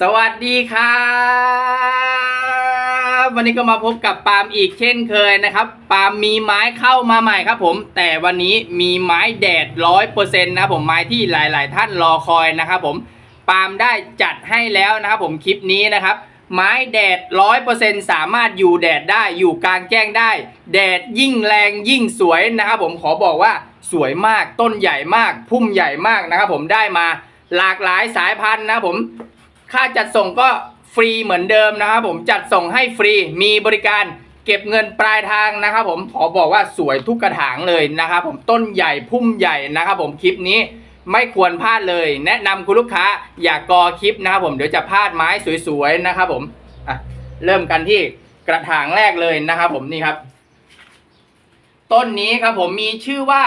สวัสดีครับวันนี้ก็มาพบกับปาล์มอีกเช่นเคยนะครับ ปาล์มมีไม้เข้ามาใหม่ครับผม แต่วันนี้มีไม้แดดร้อยเปอร์เซ็นต์นะผมไม้ที่หลาย ๆ ท่านรอคอยนะครับผม ปาล์มได้จัดให้แล้วนะครับผมคลิปนี้นะครับ ไม้แดดร้อยเปอร์เซ็นต์สามารถอยู่แดดได้อยู่กลางแจ้งได้ แดดยิ่งแรงยิ่งสวยนะครับผมขอบอกว่าสวยมากต้นใหญ่มาก พุ่มใหญ่มากนะครับผมได้มาหลากหลายสายพันธุ์นะผม ค่าจัดส่งก็ฟรีเหมือนเดิมนะครับผมจัดส่งให้ฟรีมีบริการเก็บเงินปลายทางนะครับผมขอบอกว่าสวยทุกกระถางเลยนะครับผมต้นใหญ่พุ่มใหญ่นะครับผมคลิปนี้ไม่ควรพลาดเลย แนะนำคุณลูกค้าอย่ากอคลิปนะครับผมเดี๋ยวจะพลาดไม้สวยๆนะครับผมอะเริ่มกันที่กระถางแรกเลยนะครับผมนี่ครับ ต้นนี้ครับผมมีชื่อว่า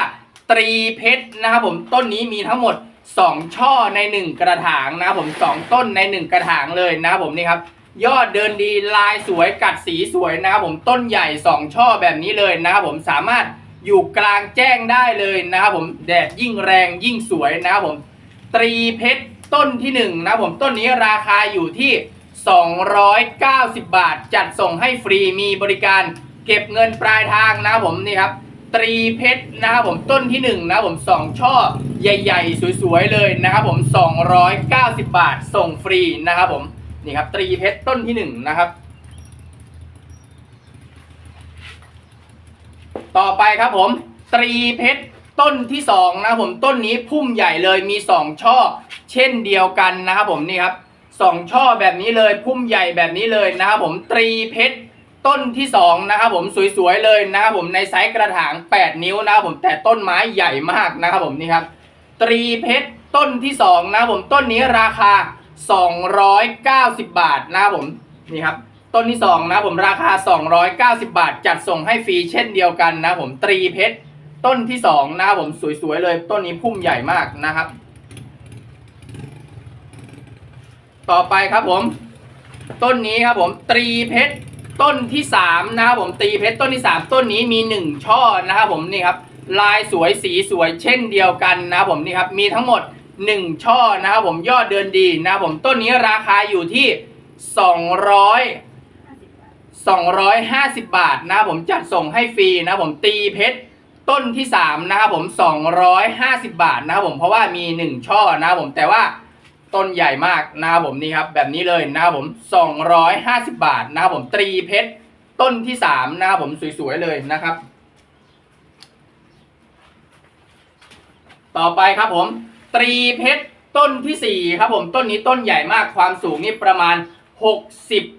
ตรีเพชรนะครับผมต้นนี้มีทั้งหมด 2ช่อใน1กระถางนะครับผม2ต้นใน1กระถางเลยนะครับผมนี่ครับยอดเดินดีลายสวยกัดสีสวยนะครับผมต้นใหญ่2ช่อแบบนี้เลยนะครับผมสามารถอยู่กลางแจ้งได้เลยนะครับผมแดดยิ่งแรงยิ่งสวยนะครับผมตรีเพชรต้นที่1นะครับผมต้นนี้ราคาอยู่ที่ 290 บาท จัดส่งให้ฟรีมีบริการเก็บเงินปลายทางนะครับผมนี่ครับ ตรีเพชรนะครับผมต้นที่1นะครับผมสองช่อใหญ่ๆ สวยๆ เลยนะครับผม 290 บาทส่งฟรีนะครับผม นี่ครับตรีเพชรต้นที่ 1 นะครับ ต่อไปครับผม ตรีเพชรต้นที่ 2 นะครับผมต้นนี้พุ่มใหญ่เลยมี 2 ช่อ เช่นเดียวกันนะครับผมนี่ครับสองช่อแบบนี้เลยพุ่มใหญ่แบบนี้เลยนะครับผมตรีเพชร ต้นที่2นะครับผมสวยๆเลยนะครับผมในไซส์กระถาง 8 นิ้วนะครับผมแต่ต้นไม้ใหญ่มากนะครับผมนี่ครับตรีเพชรต้นที่2นะครับผมต้นนี้ราคา 290 บาทนะครับผมนี่ครับต้นที่2นะครับผมราคา 290 บาท จัดส่งให้ฟรีเช่นเดียวกันนะครับผมตรีเพชรต้นที่2นะครับผมสวยๆเลย ต้นนี้พุ่มใหญ่มากนะครับ ต่อไปครับผม ต้นนี้ครับผมตรีเพชร ต้นที่3นะครับผมตีเพชรต้นที่3ต้นนี้มี1ช่อนะครับผมนี่ครับลายสวยสีสวยเช่นเดียวกันนะครับผมนี่ครับมีทั้งหมด1ช่อนะครับผมยอดเดินดีนะครับผมต้นนี้ราคาอยู่ที่200 250 บาทนะครับผมจัดส่งให้ฟรีนะครับผมตีเพชรต้นที่3นะครับผม 250 บาทนะครับผมเพราะว่ามี 1 ช่อนะครับผมแต่ว่า ต้นใหญ่มากนะครับผมนี่ครับ แบบนี้เลยนะครับผม 250 บาทนะครับผมตรีเพชรต้นที่3นะครับผมสวยๆเลยนะครับ ต่อไปครับผม ตรีเพชรต้นที่4ครับผมต้นนี้ต้นใหญ่มากความสูงนี่ประมาณ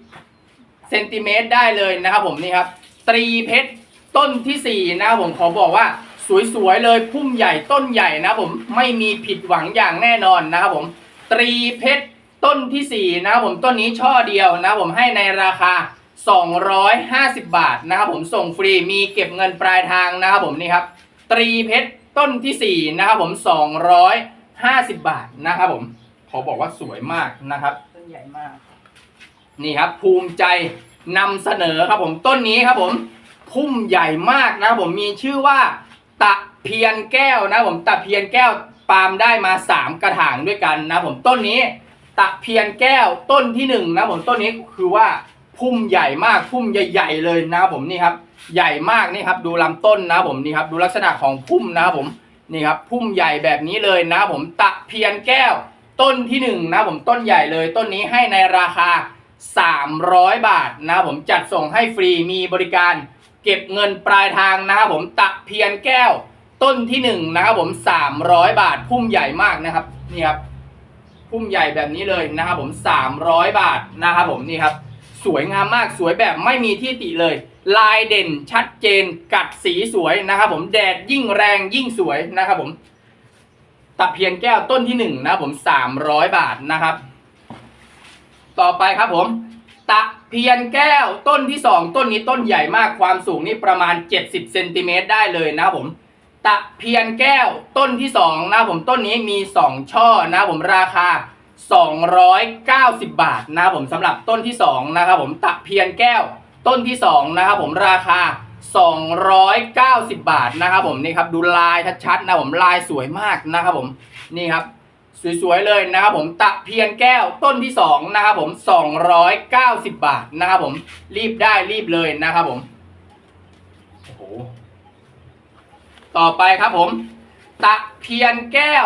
60เซนติเมตรได้เลยนะครับผมนี่ครับ ตรีเพชรต้นที่4นะครับผมขอบอกว่าสวยๆเลยพุ่มใหญ่ต้นใหญ่นะผมไม่มีผิดหวังอย่างแน่นอนนะครับผม ตรีเพชรต้นที่ 4 นะครับผมต้นนี้ช่อเดียวนะครับผมให้ในราคา 250 บาทนะครับผมส่งฟรีมีเก็บเงินปลายทางนะครับผมนี่ครับตรีเพชรต้นที่ 4 นะครับผม 250 บาทนะครับผมขอบอกว่าสวยมากนะครับ ต้นใหญ่มาก นี่ครับ ภูมิใจนำเสนอครับผมต้นนี้ครับผมพุ่มใหญ่มากนะครับผมมีชื่อว่า ตะเพียนแก้วนะครับผมตะเพียนแก้ว ปาล์มได้มา 3 กระถางด้วยกันนะผมต้นนี้ ตะเพียนแก้วต้นที่1นงนะผมต้นนี้คือว่าพุ่มใหญ่มากพุ่มใหญ่ ๆ เลยนะผมนี่ครับ ใหญ่มากนี่ครับ ดูลำต้นนะผมนี่ครับดูลักษณะของพุ่มนะผมนี่ครับพุ่มใหญ่แบบนี้เลยนะผมตะเพียนแก้ว ต้นที่1นงนะผมต้นใหญ่เลย ต้นนี้ให้ในราคา 300 บาทนะผมจัดส่งให้ฟรีมีบริการ เก็บเงินปลายทางนะผมตะเพียนแก้ว ต้นที่หนึ่งนะครับผมสามร้อยบาทพุ่มใหญ่มากนะครับนี่ครับพุ่มใหญ่แบบนี้เลยนะครับผมสามร้อยบาทนะครับผมนี่ครับสวยงามมากสวยแบบไม่มีที่ติเลย ลายเด่นชัดเจนกัดสีสวยนะครับผมแดดยิ่งแรงยิ่งสวยนะครับผมตะเพียนแก้วต้นที่หนึ่งนะครับผมสามร้อยบาทนะครับ ต่อไปครับผม ตะเพียนแก้วต้นที่2ต้นนี้ต้นใหญ่มากความสูงนี่ประมาณ70เซนติเมตรได้เลยนะครับผม ตะเพียนแก้วต้นที่ 2 นะผมต้นนี้มี 2 ช่อนะครับผมราคา 290 บาทนะผมสำหรับต้นที่ 2 นะครับผมตะเพียนแก้วต้นที่ 2 นะครับผมราคา 290 บาทนะครับผมนี่ครับดูลายชัดๆนะผมลายสวยมากนะครับผมนี่ครับสวยๆเลยนะครับผมตะเพียนแก้วต้นที่สองนะครับผมสองร้อยเก้าสิบบาทนะครับผมรีบได้รีบเลยนะครับผมโอ้โห ต่อไปครับผม ตะเพียนแก้ว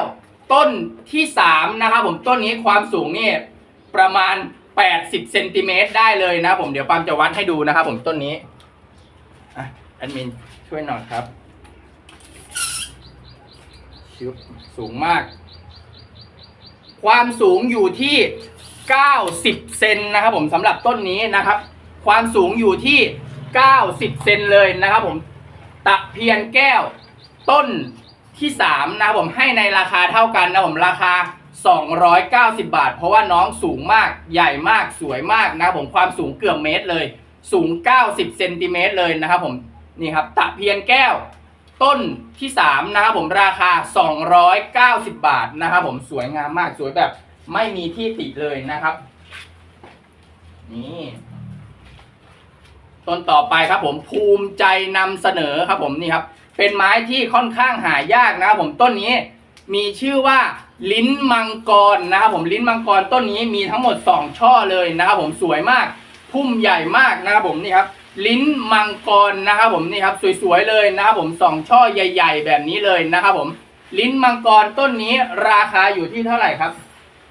ต้นที่สามนะครับผมต้นนี้ความสูงนี่ประมาณ 80เซนติเมตรได้เลยนะผมเดี๋ยวปามจะวัดให้ดูนะครับผมต้นนี้อะแอดมินช่วยหน่อยครับชึบสูงมาก ความสูงอยู่ที่ 90เซนนะครับผมสำหรับต้นนี้นะครับ ความสูงอยู่ที่ 90 เซนเลยนะครับผมตะเพียนแก้ว ต้นที่ 3 นะครับผมให้ในราคาเท่ากันนะผมราคา 290 บาท เพราะว่าน้องสูงมากใหญ่มากสวยมากนะครับผมความสูงเกือบเมตรเลย สูง 90เซนติเมตรเลยนะครับผมนี่ครับตะเพียนแก้ว ต้นที่ 3 นะครับผมราคา 290 บาทนะครับผมสวยงามมากสวยแบบไม่มีที่ติเลยนะครับ นี่ต้นต่อไปครับผมภูมิใจนำเสนอครับผมนี่ครับ เป็นไม้ที่ค่อนข้างหายากนะครับผมต้นนี้มีชื่อว่าลิ้นมังกรนะครับผมลิ้นมังกรต้นนี้มีทั้งหมด 2 ช่อเลยนะครับผมสวยมาก พุ่มใหญ่มากนะครับผมนี่ครับลิ้นมังกรนะครับผมนี่ครับสวยๆเลยนะครับผมสองช่อใหญ่ ๆ แบบนี้เลยนะครับผมลิ้นมังกรต้นนี้ราคาอยู่ที่เท่าไหร่ครับ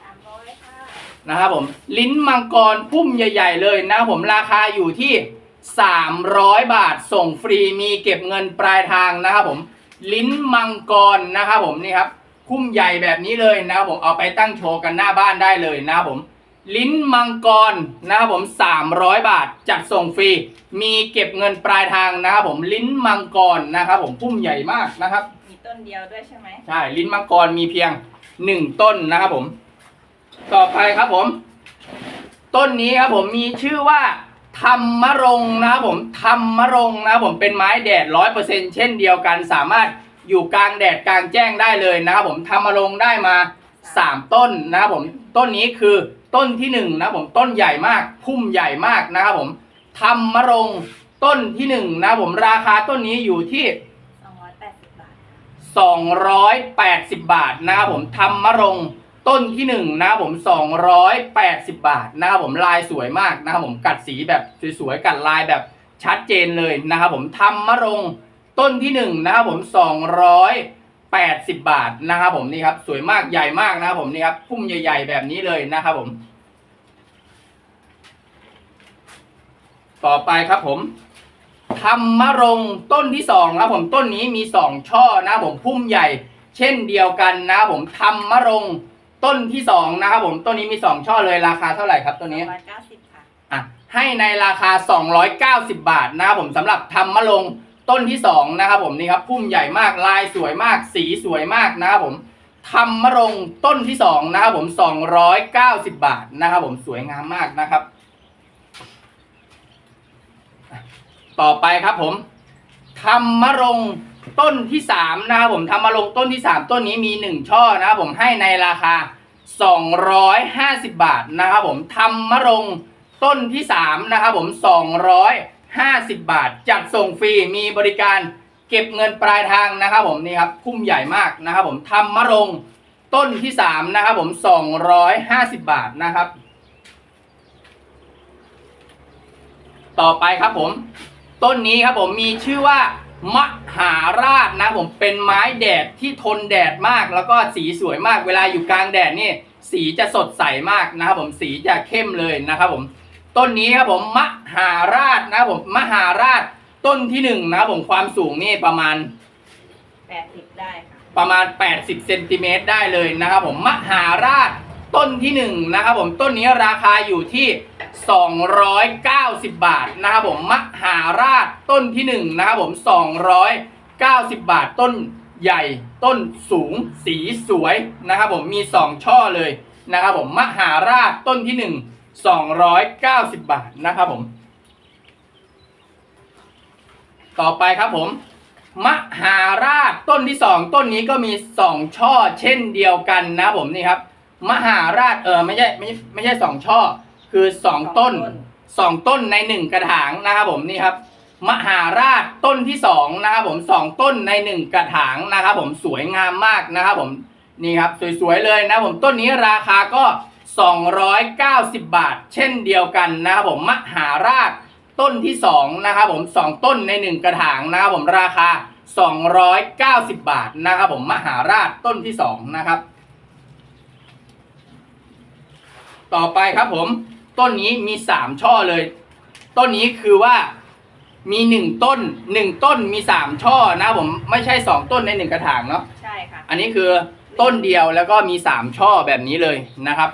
สามร้อยค่ะนะครับผมลิ้นมังกรพุ่มใหญ่ ๆ เลยนะครับผมราคาอยู่ที่ 300 บาทส่งฟรีมีเก็บเงินปลายทางนะครับผม ลิ้นมังกรนะครับผมนี่ครับพุ่มใหญ่แบบนี้เลยนะครับผมเอาไปตั้งโชว์กันหน้าบ้านได้เลยนะครับผม ลิ้นมังกรนะครับผม 300 บาทจัดส่งฟรี มีเก็บเงินปลายทางนะครับผมลิ้นมังกรนะครับผมพุ่มใหญ่มากนะครับ มีต้นเดียวด้วยใช่ไหมใช่ ลิ้นมังกรมีเพียงหนึ่งต้นนะครับผม ต่อไปครับผม ต้นนี้ครับผมมีชื่อว่า ธรรมรงค์นะครับผมธรรมรงค์นะครับผมเป็นไม้แดดร้อยเปอร์เซ็นเช่นเดียวกัน สามารถอยู่กลางแดดกลางแจ้งได้เลยนะครับผมธรรมรงค์ได้มาสามต้นนะครับผมต้นนี้คือต้นที่หนึ่งนะครับผมต้นใหญ่มากพุ่มใหญ่มากนะครับผมธรรมรงค์ต้นที่หนึ่งนะครับผมราคาต้นนี้อยู่ที่สองร้อยแปดสิบบาท 280 บาทนะครับผมทำมะรง ต้นที่หนึ่งนะครับผม280บาทนะครับผมลายสวยมากนะครับผมกัดสีแบบสวยๆกัดลายแบบชัดเจนเลยนะครับผมทำมะรงต้นที่หนึ่งนะครับผม280บาทนะครับผมนี่ครับสวยมากใหญ่มากนะครับผมนี่ครับพุ่มใหญ่ ๆ แบบนี้เลยนะครับผม ต่อไปครับผมธรรมรงต้นที่สองครับผมต้นนี้มีสองช่อนะครับผมพุ่มใหญ่ เช่นเดียวกันนะครับผมธรรมรง ต้นที่สองนะครับผมต้นนี้มีสองช่อเลยราคาเท่าไหร่ครับต้นนี้ร้อยเก้าสิบค่ะอะให้ในราคา 290 บาทนะครับผมสำหรับธรรมรงค์ต้นที่สองนะครับผมนี่ครับพุ่มใหญ่มากลายสวยมาก สีสวยมากนะครับผมธรรมรงค์ต้นที่สองนะครับผม 290 บาทนะครับผมสวยงามมากนะครับ ต่อไปครับผมธรรมรงค์ ต้นที่สามนะครับผมธรรมรงต้นที่สามต้นนี้มีหนึ่งช่อนะครับผมให้ในราคา250บาทนะครับผมธรรมรงต้นที่สามนะครับผม250บาท จัดส่งฟรีมีบริการเก็บเงินปลายทางนะครับผมนี่ครับพุ่มใหญ่มากนะครับผมธรรมรงต้นที่สามนะครับผม250บาทนะครับ ต่อไปครับผม ต้นนี้ครับผมมีชื่อว่า มหาราชนะผมเป็นไม้แดดที่ทนแดดมากแล้วก็สีสวยมาก เวลาอยู่กลางแดดนี่สีจะสดใสมากนะครับผมสีจะเข้มเลยนะครับผมต้นนี้ครับผมมหาราชนะครับผมมหาราชต้นที่หนึ่งนะครับผมความสูงนี่ประมาณแปดสิบได้ค่ะประมาณ 80เซนติเมตรได้เลยนะครับผมมหาราช ต้นที่หนึ่งนะครับผมต้นนี้ราคาอยู่ที่ 290 บาทนะครับผมมหาราชต้นที่หนึ่งนะครับผม 290 บาทต้นใหญ่ต้นสูงสีสวยนะครับผมมี 2 ช่อเลยนะครับผมมหาราชต้นที่หนึ่ง290 บาทนะครับผม ต่อไปครับผมมหาราชต้นที่สองต้นนี้ก็มีสองช่อเช่นเดียวกันนะผมนี่ครับ มหาราชเออไม่ใช่ไม่ใช่ไม่ใช่สองช่อ คือสองต้นสองต้นในหนึ่งกระถางนะครับผมนี่ครับ มหาราชต้นที่สองนะครับผมสองต้นในหนึ่งกระถางนะครับผมสวยงามมากนะครับผมนี่ครับสวยๆเลยนะผมต้นนี้ราคาก็ 290 บาท เช่นเดียวกันนะครับผมมหาราชต้นที่2นะครับผม2 ต้นใน 1 กระถางนะครับผมราคา 290 บาทนะครับผมมหาราชต้นที่2นะครับ ต่อไปครับผม ต้นนี้มี3ช่อเลย ต้นนี้คือว่ามี1ต้น1ต้นมี3ช่อนะครับผมไม่ใช่2ต้นใน1กระถางเนาะใช่ค่ะ อันนี้คือต้นเดียวแล้วก็มี3ช่อแบบนี้เลยนะครับ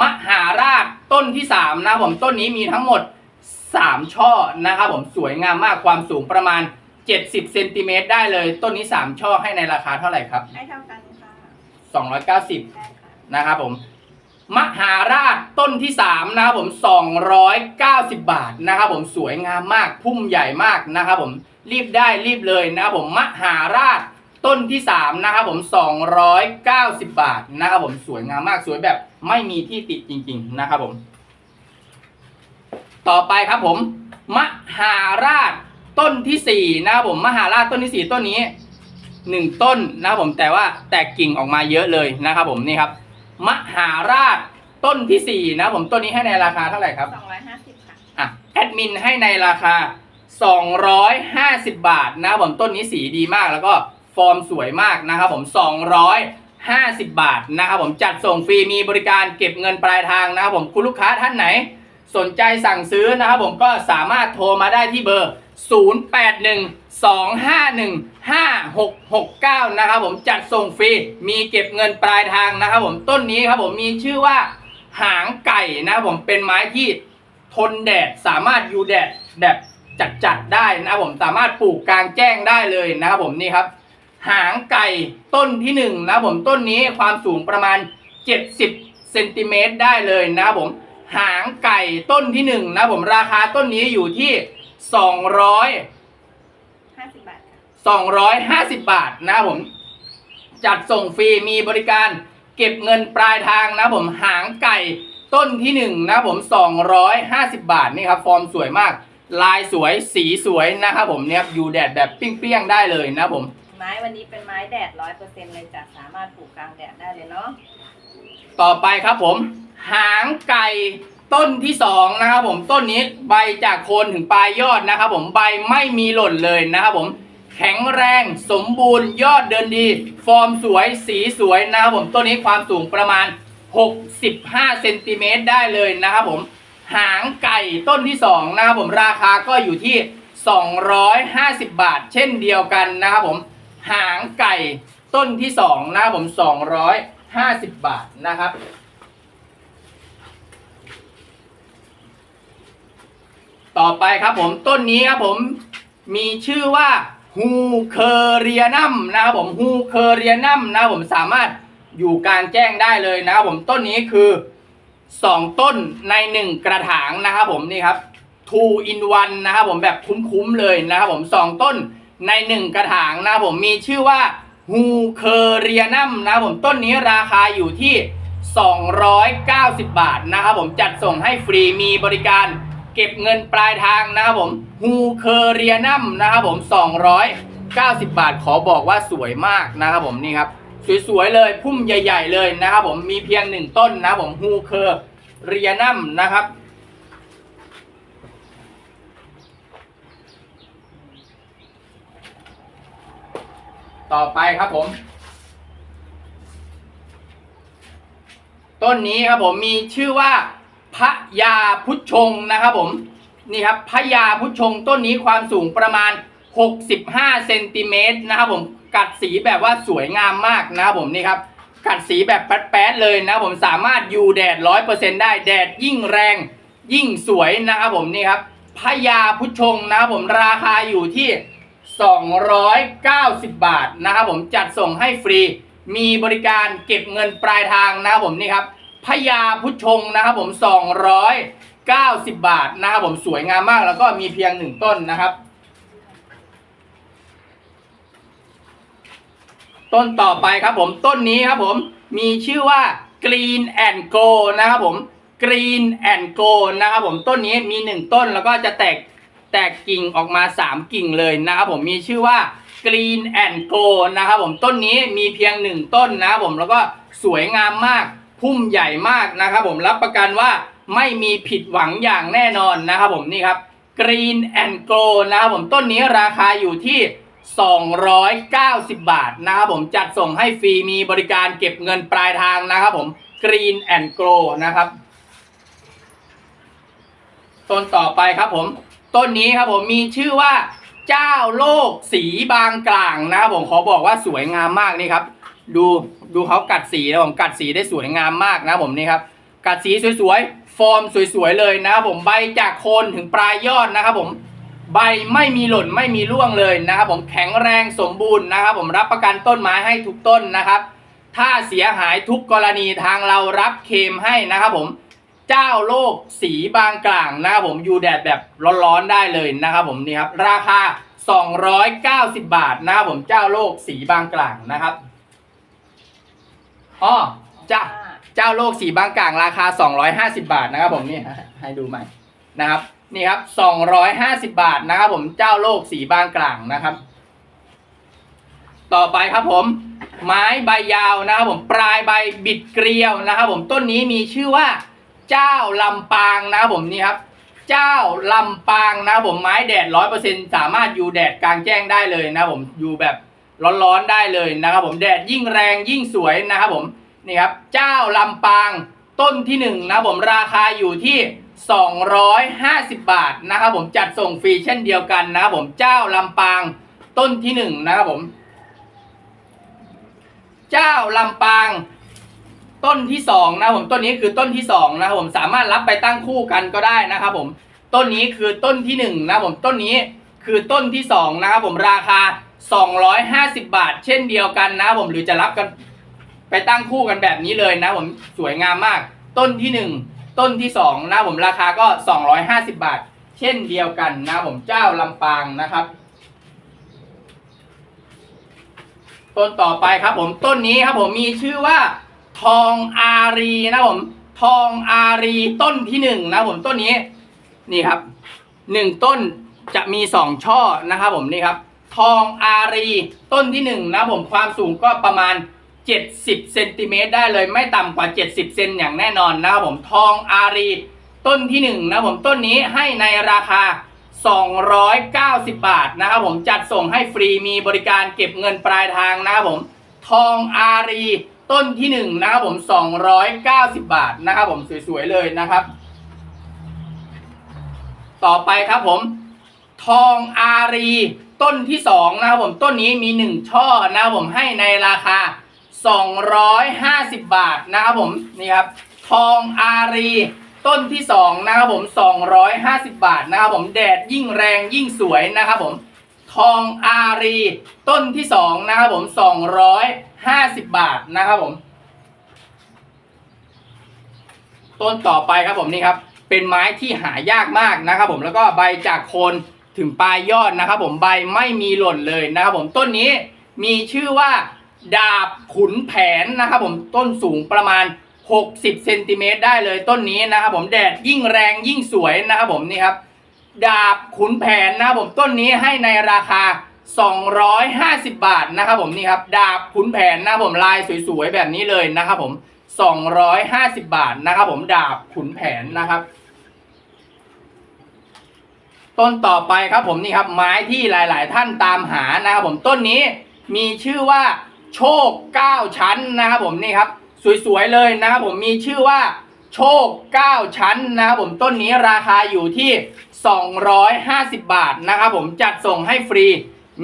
มหาราชต้นที่3นะครับผมต้นนี้มีทั้งหมด3ช่อนะครับผมสวยงามมากความสูงประมาณ70เซนติเมตรได้เลย ต้นนี้3ช่อให้ในราคาเท่าไหร่ครับให้เท่ากันค่ะ290ใช่ค่ะนะครับผม มหาราชต้นที่ 3 นะครับผม 290 บาทนะครับผมสวยงามมากพุ่มใหญ่มากนะครับผมรีบได้รีบเลยนะครับผมมหาราชต้นที่ 3 นะครับผม 290 บาทนะครับผมสวยงามมากสวยแบบไม่มีที่ติดจริง ๆ นะครับผม ต่อไปครับผม มหาราชต้นที่สี่นะครับผมมหาราชต้นที่สี่ต้นนี้หนึ่งต้นนะครับผมแต่ว่าแตกกิ่งออกมาเยอะเลยนะครับผมนี่ครับ มหาราชต้นที่สี่นะครับผมต้นนี้ให้ในราคาเท่าไหร่ครับสองร้อยห้าสิบค่ะอะแอดมินให้ในราคา 250 บาทนะครับผมต้นนี้สีดีมากแล้วก็ฟอร์มสวยมากนะครับผม 250 บาทนะครับผมจัดส่งฟรีมีบริการเก็บเงินปลายทางนะครับผมคุณลูกค้าท่านไหน สนใจสั่งซื้อนะครับผมก็สามารถโทรมาได้ที่เบอร์ 5669 นะครับผมจัดส่งฟรีมีเก็บเงินปลายทางนะครับผมต้นนี้ครับผมมีชื่อว่าหางไก่นะครับผมเป็นไม้ที่ทนแดดสามารถอยู่แดดแบบจัดๆได้นะครับผมสามารถปลูกกลางแจ้งได้เลยนะครับผมนี่ครับ หางไก่ต้นที่หนึ่งนะครับผมต้นนี้ความสูงประมาณ 70เซนติเมตรได้เลยนะครับผมหางไก่ต้นที่หนึ่งนะครับผมราคาต้นนี้อยู่ที่ 200 ห้าสิบบาทค่ะ 250 บาทนะครับผม จัดส่งฟรีมีบริการเก็บเงินปลายทางนะครับผมหางไก่ต้นที่หนึ่งนะครับผม 250 บาทนี่ครับ ฟอร์มสวยมาก ลายสวยสีสวยนะครับผมเนี่ยอยู่แดดแบบเปรี้ยงๆได้เลยนะครับผม ไม้วันนี้เป็นไม้แดดร้อยเปอร์เซ็นต์เลยจ้ะสามารถปลูกกลางแดดได้เลยเนาะต่อไปครับผม หางไก่ต้นที่สองนะครับผมต้นนี้ใบจากโคนถึงปลายยอดนะครับผมใบไม่มีหล่นเลยนะครับผม แข็งแรงสมบูรณ์ยอดเดินดี ฟอร์มสวยสีสวยนะครับผมต้นนี้ความสูงประมาณ 65เซนติเมตรได้เลยนะครับผม หางไก่ต้นที่สองนะครับผมราคาก็อยู่ที่ 250 บาท เช่นเดียวกันนะครับผม หางไก่ต้นที่สองนะครับผม 250 บาทนะครับต่อไปครับผมต้นนี้ครับผมมีชื่อว่า ฮูเคเรียนัมนะครับผมฮูเคเรียนัมนะครับผมสามารถอยู่กางแจ้งได้เลยนะครับผมต้นนี้คือ 2 ต้นใน 1 กระถางนะครับผมนี่ครับ two in one นะครับผมแบบคุ้มๆเลยนะครับผม2 ต้นใน 1 กระถางนะครับผมมีชื่อว่าฮูเคเรียนัมนะครับผมต้นนี้ราคาอยู่ที่ 290 บาทนะครับผมจัดส่งให้ฟรีมีบริการ เก็บเงินปลายทางนะครับผมฮูเคเรียนัมนะครับผม 290 บาทขอบอกว่าสวยมากนะครับผมนี่ครับ สวยๆเลยพุ่มใหญ่ ๆ เลยนะครับผมมีเพียงหนึ่งต้นนะครับผมฮูเคเรียนัมนะครับต่อไปครับผม ต้นนี้ครับผมมีชื่อว่า พระยาพุทธชงนะครับผมนี่ครับพระยาพุทธชงต้นนี้ความสูงประมาณ 65เซนติเมตรนะครับผมกัดสีแบบว่าสวยงามมากนะครับผมนี่ครับกัดสีแบบแป๊ดๆเลยนะครับผมสามารถอยู่แดดร้อยเปอร์เซ็นได้แดดยิ่งแรงยิ่งสวยนะครับผมนี่ครับพระยาพุทชงนะครับผมราคาอยู่ที่ 290 บาทนะครับผมจัดส่งให้ฟรี มีบริการเก็บเงินปลายทางนะครับผมนี่ครับ พญาพุชงนะครับผม 290 บาทนะครับผมสวยงามมากแล้วก็มีเพียงหนึ่งต้นนะครับ ต้นต่อไปครับผมต้นนี้ครับผมมีชื่อว่า Green and Go นะครับผม Green and Go นะครับผมต้นนี้มีหนึ่งต้นแล้วก็จะแตกแตกกิ่งออกมา3กิ่งเลยนะครับผมมีชื่อว่า Green and Go นะครับผมต้นนี้มีเพียงหนึ่งต้นนะครับผมแล้วก็สวยงามมาก พุ่มใหญ่มากนะครับผมรับประกันว่าไม่มีผิดหวังอย่างแน่นอนนะครับผมนี่ครับ Green and Go นะครับผมต้นนี้ราคาอยู่ที่ 290 บาทนะครับผมจัดส่งให้ฟรีมีบริการเก็บเงินปลายทางนะครับผม Green and Grow นะครับต้นต่อไปครับผม ต้นนี้ครับผมมีชื่อว่าเจ้าโลกสีบางกลางนะครับผมขอบอกว่าสวยงามมากนี่ครับ ดูดูเขากัดสีนะผมกัดสีได้สวยงามมากนะผมนี่ครับ กัดสีสวยๆ ฟอร์มสวยๆเลยนะครับผมใบจากโคนถึงปลายยอดนะครับผมใบไม่มีหล่นไม่มีร่วงเลยนะครับผมแข็งแรงสมบูรณ์นะครับผมรับประกันต้นไม้ให้ทุกต้นนะครับ ถ้าเสียหายทุกกรณีทางเรารับเคมให้นะครับผมเจ้าโลกสีบางกลางนะครับผมอยู่แดดแบบร้อนๆได้เลยนะครับผมนี่ครับราคา 290 บาทนะครับผมเจ้าโลกสีบางกลางนะครับ อ๋อจ้าเจ้าโลกสีบางกลางราคา 250 บาทนะครับผมนี่ให้ดูใหม่นะครับนี่ครับ 250 บาทนะครับผมเจ้าโลกสีบางกลางนะครับ ต่อไปครับผม ไม้ใบยาวนะครับผมปลายใบบิดเกลียวนะครับผมต้นนี้มีชื่อว่า เจ้าลำปางนะครับผมนี่ครับเจ้าลำปางนะครับผมไม้แดดร้อยเปอร์เซ็นสามารถอยู่แดดกลางแจ้งได้เลยนะครับผมอยู่แบบ ร้อนๆได้เลยนะครับผมแดดยิ่งแรงยิ่งสวยนะครับผมนี่ครับเจ้าลำปางต้นที่หนึ่งนะครับผมราคาอยู่ที่ 250 บาทนะครับผมจัดส่งฟรีเช่นเดียวกันนะครับผมเจ้าลำปางต้นที่หนึ่งนะครับผมเจ้าลำปางต้นที่สองนะครับผมต้นนี้คือต้นที่สองนะครับผมสามารถรับไปตั้งคู่กันก็ได้นะครับผมต้นนี้คือต้นที่หนึ่งนะครับผมต้นนี้คือต้นที่สองนะครับผมราคา 250 บาท เช่นเดียวกันนะผมหรือจะรับกันไปตั้งคู่กันแบบนี้เลยนะผมสวยงามมาก ต้นที่หนึ่งต้นที่สองนะผมราคาก็ 250 บาท เช่นเดียวกันนะผมเจ้าลำปางนะครับ ต้นต่อไปครับผมต้นนี้ครับผมมีชื่อว่าทองอารีนะผมทองอารีต้นที่หนึ่งนะผมต้นนี้นี่ครับหนึ่งต้นจะมีสองช่อนะครับผมนี่ครับ ทองอารี ต้นที่หนึ่งนะผมความสูงก็ประมาณ 70เซนติเมตรได้เลยไม่ต่ำกว่า 70เซนอย่างแน่นอนนะครับผมทองอารี ต้นที่หนึ่งนะผมต้นนี้ให้ในราคา 290 บาทนะครับผมจัดส่งให้ฟรีมีบริการเก็บเงินปลายทางนะครับผมทองอารี ต้นที่หนึ่งนะครับผม 290 บาทนะครับผมสวยๆเลยนะครับ ต่อไปครับผม ทองอารี ต้นที่สองนะครับผมต้นนี้มีหนึ่งช่อนะครับผมให้ในราคา 250 บาทนะครับผมนี่ครับทองอารีต้นที่สองนะครับผม 250 บาทนะครับผมแดดยิ่งแรงยิ่งสวยนะครับผมทองอารีต้นที่สองนะครับผม 250 บาทนะครับผม ต้นต่อไปครับผมนี่ครับเป็นไม้ที่หายากมากนะครับผมแล้วก็ใบจากโคน ถึงปลายยอดนะครับผมใบไม่มีหล่นเลยนะครับผมต้นนี้มีชื่อว่า ดาบขุนแผนนะครับผมต้นสูงประมาณ 60เซนติเมตรได้เลยต้นนี้นะครับผมแดดยิ่งแรงยิ่งสวยนะครับผมนี่ครับดาบขุนแผนนะครับผมต้นนี้ให้ในราคา 250 บาทนะครับผมนี่ครับดาบขุนแผนนะครับผมลายสวยๆแบบนี้เลยนะครับผม 250 บาทนะครับผมดาบขุนแผนนะครับ ต้นต่อไปครับผมนี่ครับไม้ที่หลาย ๆ ท่านตามหานะครับผมต้นนี้มีชื่อว่าโชค 9 ชั้นนะครับผมนี่ครับสวย ๆ เลยนะครับผมมีชื่อว่าโชค 9 ชั้นนะครับผมต้นนี้ราคาอยู่ที่ 250 บาทนะครับผมจัดส่งให้ฟรี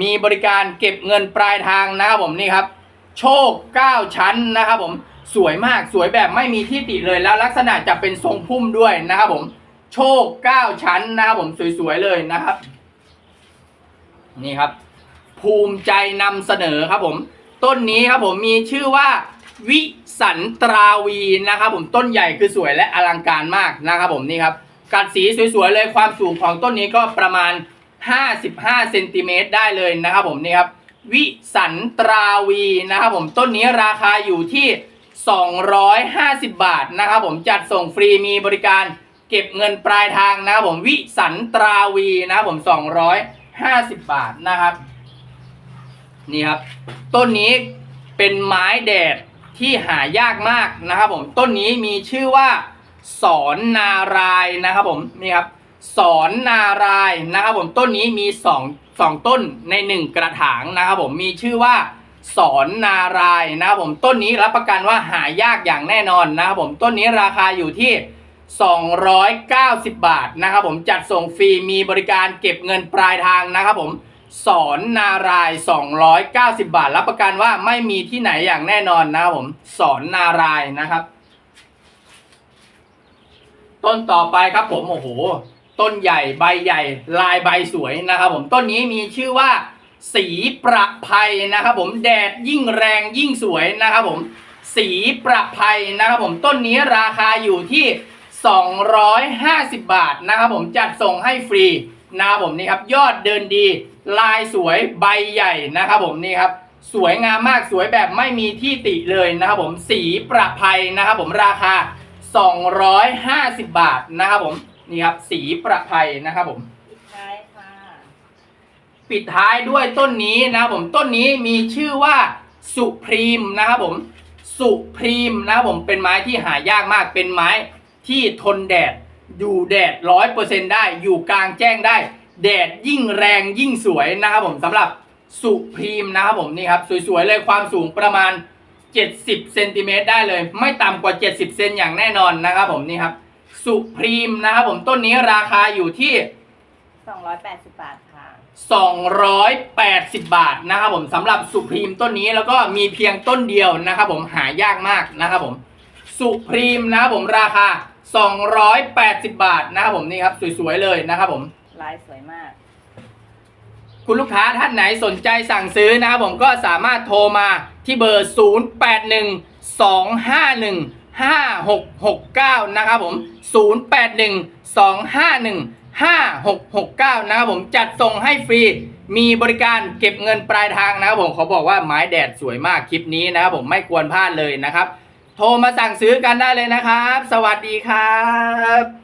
มีบริการเก็บเงินปลายทางนะครับผมนี่ครับโชค 9 ชั้นนะครับผมสวยมากสวยแบบไม่มีที่ติเลยแล้วลักษณะจะเป็นทรงพุ่มด้วยนะครับผม โชค9ชั้นนะครับผมสวยๆเลยนะครับ นี่ครับ ภูมิใจนำเสนอครับผม ต้นนี้ครับผมมีชื่อว่าวิสันตราวีนะครับ ผมต้นใหญ่คือสวยและอลังการมากนะครับผมนี่ครับกัดสีสวยๆเลยความสูงของต้นนี้ก็ประมาณ 55เซนติเมตรได้เลยนะครับผมนี่ครับวิสันตราวีนะครับผมต้นนี้ราคาอยู่ที่ 250 บาทนะครับผมจัดส่งฟรีมีบริการ เก็บเงินปลายทางนะครับผมวิสันตราวีนะครับผม250บาทนะครับ นี่ครับ ต้นนี้เป็นไม้แดดที่หายากมากนะครับผมต้นนี้มีชื่อว่าสอนนารายนะครับผมนี่ครับสอนนารายนะครับผมต้นนี้มีสองสองต้นในหนึ่งกระถางนะครับผมมีชื่อว่าสอนนารายนะครับผมต้นนี้รับประกันว่าหายากอย่างแน่นอนนะครับผมต้นนี้ราคาอยู่ที่ 290 บาทนะครับผมจัดส่งฟรีมีบริการเก็บเงินปลายทางนะครับผมสอนนาราย 290 บาท รับประกันว่าไม่มีที่ไหนอย่างแน่นอนนะครับผมสอนนารายนะครับ ต้นต่อไปครับผมโอ้โห ต้นใหญ่ใบใหญ่ ลายใบสวยนะครับผมต้นนี้มีชื่อว่า สีประภัยนะครับผมแดดยิ่งแรงยิ่งสวยนะครับผม สีประภัยนะครับผมต้นนี้ราคาอยู่ที่ 250 บาทนะครับผมจัดส่งให้ฟรีนะครับผมนี่ครับยอดเดินดี ลายสวยใบใหญ่นะครับผมนี่ครับสวยงามมากสวยแบบไม่มีที่ติเลยนะครับผมสีประภัยนะครับผมราคา 250 บาทนะครับผมนี่ครับสีประภัยนะครับผมปิดท้ายค่ะปิดท้ายด้วยต้นนี้นะครับผมต้นนี้มีชื่อว่าสุพรีมนะครับผมสุพรีมนะครับผมเป็นไม้ที่หายากมากเป็นไม้ ที่ทนแดดอยู่แดดร้อยเปอร์เซ็นได้อยู่กลางแจ้งได้ แดดยิ่งแรงยิ่งสวยนะครับผมสำหรับสุพรีมนะครับผมนี่ครับสวยๆเลยความสูงประมาณ 70เซนติเมตรได้เลย ไม่ต่ำกว่า 70เซนอย่างแน่นอนนะครับผมนี่ครับสุพรีมนะครับผมต้นนี้ราคาอยู่ที่280 บาทค่ะ 280 บาทนะครับผมสำหรับสุพรีมต้นนี้แล้วก็มีเพียงต้นเดียวนะครับผมหายากมากนะครับผมสุพรีมนะครับผมราคา 280 บาทนะครับผมนี่ครับ สวยๆเลยนะครับผม ลายสวยมาก คุณลูกค้าท่านไหนสนใจสั่งซื้อนะครับผมก็สามารถโทรมาที่เบอร์ 0812515669 นะครับผม 0812515669 นะครับผมจัดส่งให้ฟรีมีบริการเก็บเงินปลายทางนะครับผมขอบอกว่าไม้แดดสวยมากคลิปนี้นะครับผมไม่ควรพลาดเลยนะครับ โทรมาสั่งซื้อกันได้เลยนะครับ สวัสดีครับ